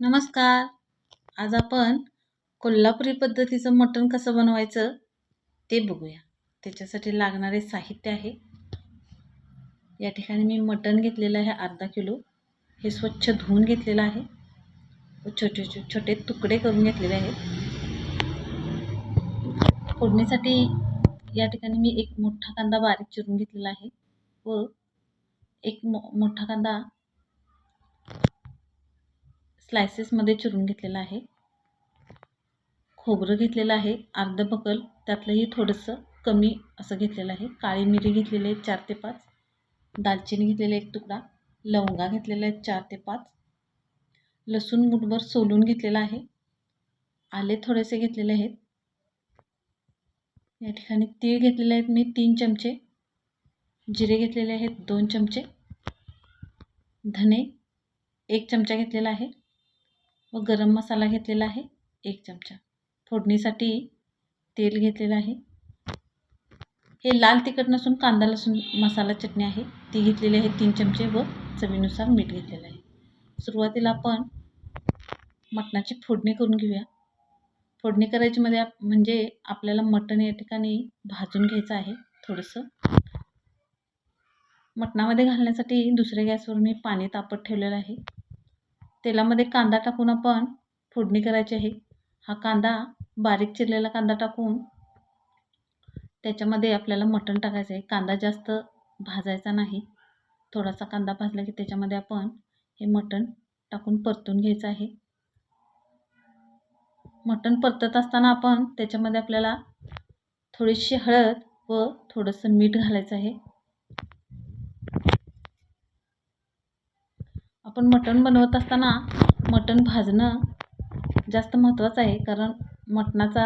नमस्कार. आज आपण कोल्हापुरी पद्धतीचं मटण कसं बनवायचं ते बघूया. त्याच्यासाठी लागणारे साहित्य आहे. या ठिकाणी मी मटण घेतलेलं आहे अर्धा किलो. हे स्वच्छ धुवून घेतलेलं आहे. व छोटे छोटे छोटे तुकडे करून घेतलेले आहेत. फोडणीसाठी या ठिकाणी मी एक मोठा कांदा बारीक चिरून घेतलेला आहे व एक मो मोठा कांदा स्लायसेसमध्ये चिरून घेतलेलं आहे. खोबरं घेतलेलं आहे. अर्ध बकल त्यातलंही थोडंसं कमी असं घेतलेलं आहे. काळी मिरी घेतलेली आहे चार ते पाच. दालचिनी घेतलेला एक तुकडा. लवंगा घेतलेला आहे चार ते पाच. लसूण मुठभर सोलून घेतलेला आहे. आले थोडेसे घेतलेले आहेत. या ठिकाणी तीळ घेतलेले आहेत मी तीन चमचे. जिरे घेतलेले आहेत दोन चमचे. धने एक चमचा घेतलेला आहे. व गरम मसाला घेतलेला आहे एक चमचा. फोडणीसाठी तेल घेतलेलं आहे. हे लाल तिखट नसून कांदा लसूण मसाला चटणी आहे. ती घेतलेली आहे तीन चमचे व चवीनुसार मीठ घेतलेलं आहे. सुरुवातीला आपण मटणाची फोडणी करून घेऊया. फोडणी करायची मध्ये आप म्हणजे आपल्याला मटण या ठिकाणी भाजून घ्यायचं आहे थोडंसं. मटणामध्ये घालण्यासाठी दुसऱ्या गॅसवर मी पाणी तापत ठेवलेलं आहे. तेलामध्ये कांदा टाकून आपण फोडणी करायची आहे. हा कांदा बारीक चिरलेला कांदा टाकून त्याच्यामध्ये आपल्याला मटण टाकायचं आहे. कांदा जास्त भाजायचा नाही. थोडासा कांदा भाजला की त्याच्यामध्ये आपण हे मटण टाकून परतून घ्यायचं आहे. मटण परतत असताना आपण त्याच्यामध्ये आपल्याला थोडीशी हळद व थोडंसं मीठ घालायचं आहे. आपण मटण बनवत असताना मटण भाजणं जास्त महत्त्वाचं आहे कारण मटणाचा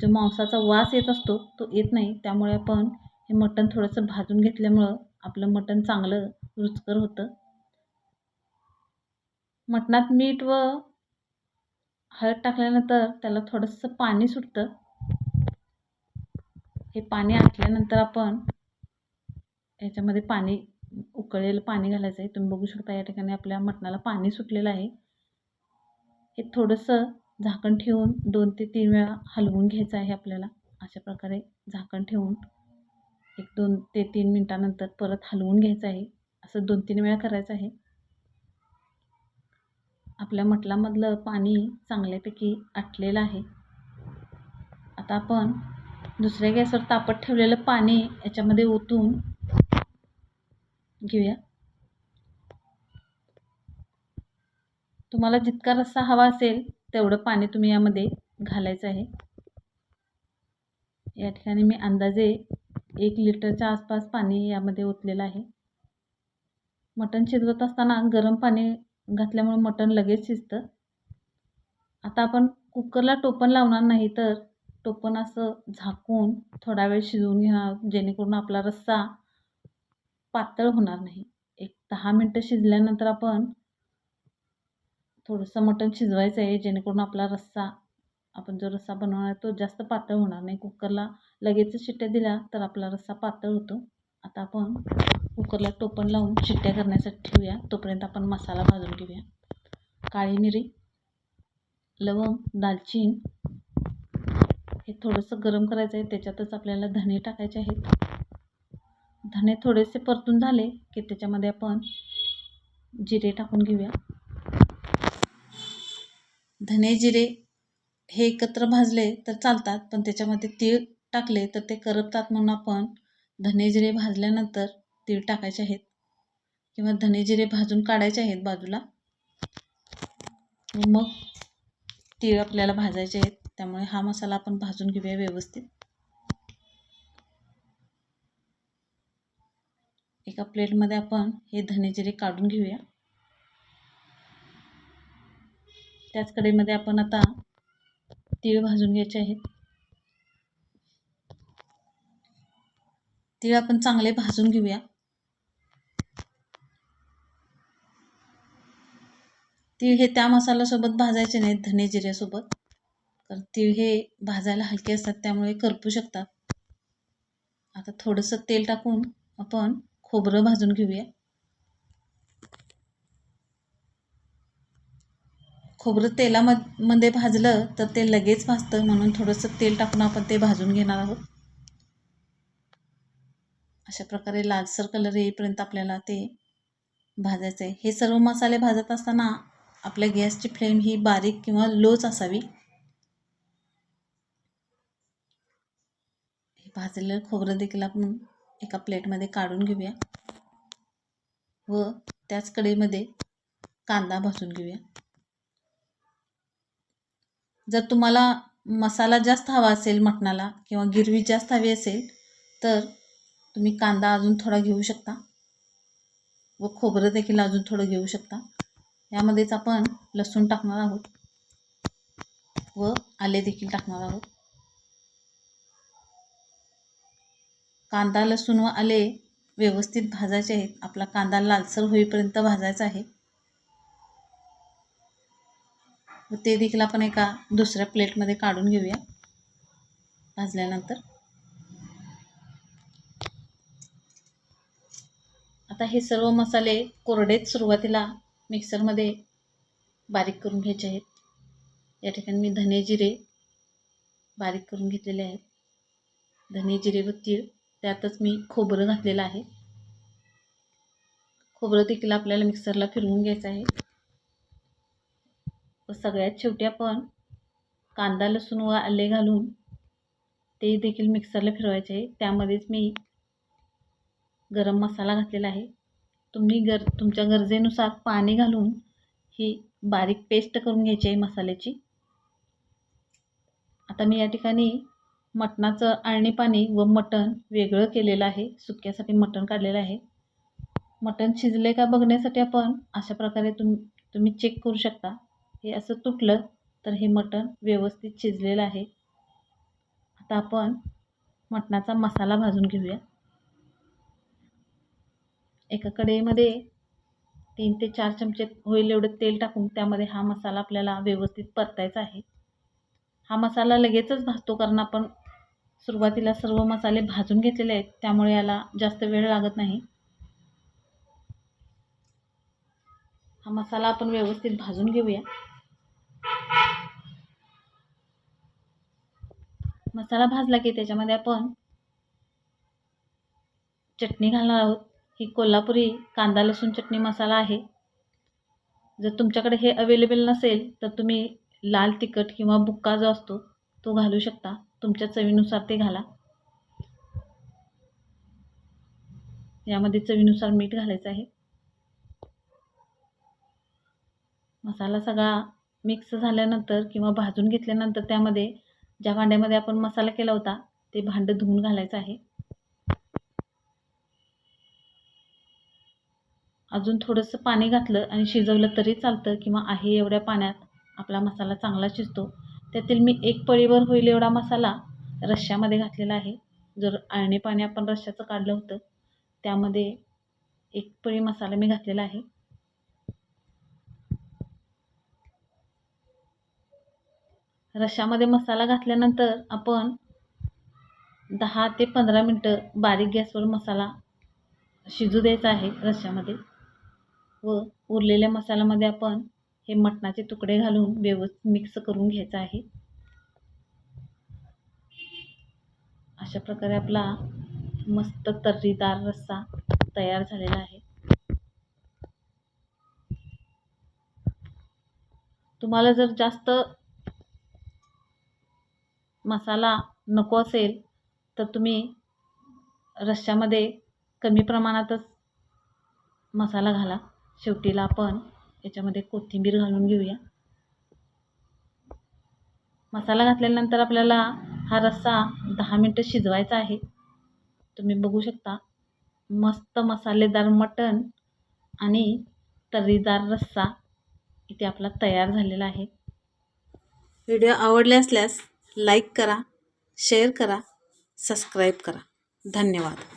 जो मांसाचा वास येत असतो तो येत नाही. त्यामुळे आपण हे मटण थोडंसं भाजून घेतल्यामुळं आपलं मटण चांगलं रुचकर होतं. मटणात मीठ व हळद टाकल्यानंतर त्याला थोडंसं पाणी सुटतं. हे पाणी आटल्यानंतर आपण याच्यामध्ये पाणी उकळलेलं पाणी घालायचं आहे. तुम्ही बघू शकता या ठिकाणी आपल्या मटणाला पाणी सुटलेलं आहे. हे थोडंसं झाकण ठेवून दोन ते तीन वेळा हलवून घ्यायचं आहे आपल्याला. अशा प्रकारे झाकण ठेवून एक दोन ते तीन मिनटानंतर परत हलवून घ्यायचं आहे. असं दोन तीन वेळा करायचं आहे. आपल्या मटलामधलं पाणी चांगल्यापैकी आटलेलं आहे. आता आपण दुसऱ्या गॅसवर तापत ठेवलेलं पाणी याच्यामध्ये ओतून घेऊया. तुम्हाला जितका रस्सा हवा असेल तेवढं पाणी तुम्ही यामध्ये घालायचं आहे. या ठिकाणी मी अंदाजे एक लिटरच्या आसपास पाणी यामध्ये ओतलेलं आहे. मटण शिजवत असताना गरम पाणी घातल्यामुळे मटण लगेच शिजतं. आता आपण कुकरला टोपण लावणार नाही तर टोपण असं झाकून थोडा वेळ शिजवून घेणार जेणेकरून आपला रस्सा पातळ होणार नाही. एक दहा मिनटं शिजल्यानंतर आपण थोडंसं मटण शिजवायचं आहे जेणेकरून आपला रस्सा आपण जो रस्सा बनवणार तो जास्त पातळ होणार नाही. कुकरला लगेच शिट्ट्या दिल्या तर आपला रस्सा पातळ होतो. आता आपण कुकरला टोपण लावून शिट्ट्या करण्यासाठी ठेवूया. तोपर्यंत आपण मसाला भाजून घेऊया. काळी मिरी लवंग दालचीन हे थोडंसं गरम करायचं आहे. त्याच्यातच आपल्याला धने टाकायचे आहेत. धने थोडेसे परतून झाले की त्याच्यामध्ये आपण जिरे टाकून घेऊया. धने जिरे हे एकत्र भाजले तर चालतात पण त्याच्यामध्ये तीळ टाकले तर ते करपतात म्हणून आपण धने जिरे भाजल्यानंतर तीळ टाकायचे आहेत. किंवा धने जिरे भाजून काढायचे आहेत बाजूला. मग तीळ आपल्याला भाजायचे आहेत. त्यामुळे हा मसाला आपण भाजून घेऊया व्यवस्थित. एका प्लेटमध्ये आपण हे धने जिरे काढून घेऊया. त्याच कडेमध्ये आपण आता तीळ भाजून घ्यायचे आहेत. तीळ आपण चांगले भाजून घेऊया. तीळ हे त्या मसाल्यासोबत भाजायचे नाहीत धने जिऱ्यासोबत. कारण तीळ हे भाजायला हलके असतात त्यामुळे करपू शकतात. आता थोडंसं तेल टाकून आपण खोबरं भाजून घेऊया. खोबरं तेलामध्ये भाजलं तर ते लगेच भाजतं म्हणून थोडंसं तेल टाकून आपण ते भाजून घेणार आहोत. अशा प्रकारे लालसर कलर येईपर्यंत आपल्याला ते भाजायचं आहे हे सर्व मसाले भाजत असताना आपल्या गॅसची फ्लेम ही बारीक किंवा लोच असावी. हे भाजलेलं खोबरं देखील आपण एका प्लेटमध्ये काढून घेऊया. व त्याच कढईमध्ये कांदा भाजून घेऊया. जर तुम्हाला मसाला जास्त हवा असेल मटणाला किंवा गिरवी जास्त हवी असेल तर तुम्ही कांदा अजून थोडा घेऊ शकता. व खोबरं देखील अजून थोडं घेऊ शकता. यामध्येच आपण लसूण टाकणार आहोत. व आले देखील टाकणार आहोत. कांदा लसूण व आले व्यवस्थित भाजायचे आहेत. आपला कांदा लालसर होईपर्यंत भाजायचा आहे. व ते देखील आपण एका दुसऱ्या प्लेटमध्ये काढून घेऊया भाजल्यानंतर. आता हे सर्व मसाले कोरडेच सुरुवातीला मिक्सरमध्ये बारीक करून घ्यायचे आहेत. या ठिकाणी मी धने जिरे बारीक करून घेतलेले आहेत. धने जिरे व तीळ त्यातच मी खोबरं घातलेलं आहे. खोबरं देखील आपल्याला मिक्सरला फिरवून घ्यायचं आहे. व सगळ्यात शेवटी आपण कांदा लसूण व आले घालून ते देखील मिक्सरला फिरवायचे आहे. त्यामध्येच मी गरम मसाला घातलेला आहे. तुम्ही गर तुमच्या गरजेनुसार पाणी घालून ही बारीक पेस्ट करून घ्यायची आहे मसाल्याची. आता मी या ठिकाणी मटणाचं आळणी पाणी व मटण वेगळं केलेलं आहे. सुक्यासाठी मटण काढलेलं आहे. मटण शिजले का बघण्यासाठी आपण अशा प्रकारे तुम तुम्ही चेक करू शकता. हे असं तुटलं तर हे मटण व्यवस्थित शिजलेलं आहे. आता आपण मटणाचा मसाला भाजून घेऊया. एका कढईमध्ये तीन ते चार चमचे होईल एवढं तेल टाकून त्यामध्ये हा मसाला आपल्याला व्यवस्थित परतायचा आहे. हा मसाला लगेचच भाजतो कारण आपण सुरुवातीला सर्व मसाले भाजून घेतलेले आहेत त्यामुळे याला जास्त वेळ लागत नाही. हा मसाला आपण व्यवस्थित भाजून घेऊया. मसाला भाजला की त्याच्यामध्ये आपण चटणी घालणार आहोत. ही कोल्हापुरी कांदा लसूण चटणी मसाला आहे. जर तुमच्याकडे हे अवेलेबल नसेल तर तुम्ही लाल तिखट किंवा बुक्का जो असतो तो घालू शकता. तुमच्या चवीनुसार ते घाला. यामध्ये चवीनुसार मीठ घालायचं आहे. मसाला सगळा मिक्स झाल्यानंतर किंवा भाजून घेतल्यानंतर त्यामध्ये ज्या भांड्यामध्ये आपण मसाला केला होता ते भांडं धुवून घालायचं आहे. अजून थोडंसं पाणी घातलं आणि शिजवलं तरी चालतं किंवा आहे एवढ्या पाण्यात आपला मसाला चांगला शिजतो. त्यातील मी एक पळीवर होईल एवढा मसाला रश्श्यामध्ये घातलेला आहे. जर आळणी पाणी आपण रश्श्याचं काढलं होतं त्यामध्ये एक पळी मसाला मी घातलेला आहे. रश्श्यामध्ये मसाला घातल्यानंतर आपण दहा ते पंधरा मिनटं बारीक गॅसवर मसाला शिजू द्यायचा आहे रश्श्यामध्ये. व उरलेल्या मसाल्यामध्ये आपण हे मटणाचे तुकडे घालून व्यवस्थित मिक्स करून घ्यायचं आहे. अशा प्रकारे आपला मस्त तर्रीदार रस्सा तयार झालेला आहे. तुम्हाला जर जास्त मसाला नको असेल तर तुम्ही रश्श्यामध्ये कमी प्रमाणातच मसाला घाला. शेवटीला आपण याच्यामध्ये कोथिंबीर घालून घेऊया. मसाला घातल्यानंतर आपल्याला हा रस्सा दहा मिनटं शिजवायचा आहे. तुम्ही बघू शकता मस्त मसालेदार मटण आणि तर्रीदार रस्सा इथे आपला तयार झालेला आहे. व्हिडिओ आवडले असल्यास लाईक करा शेअर करा सबस्क्राईब करा. धन्यवाद.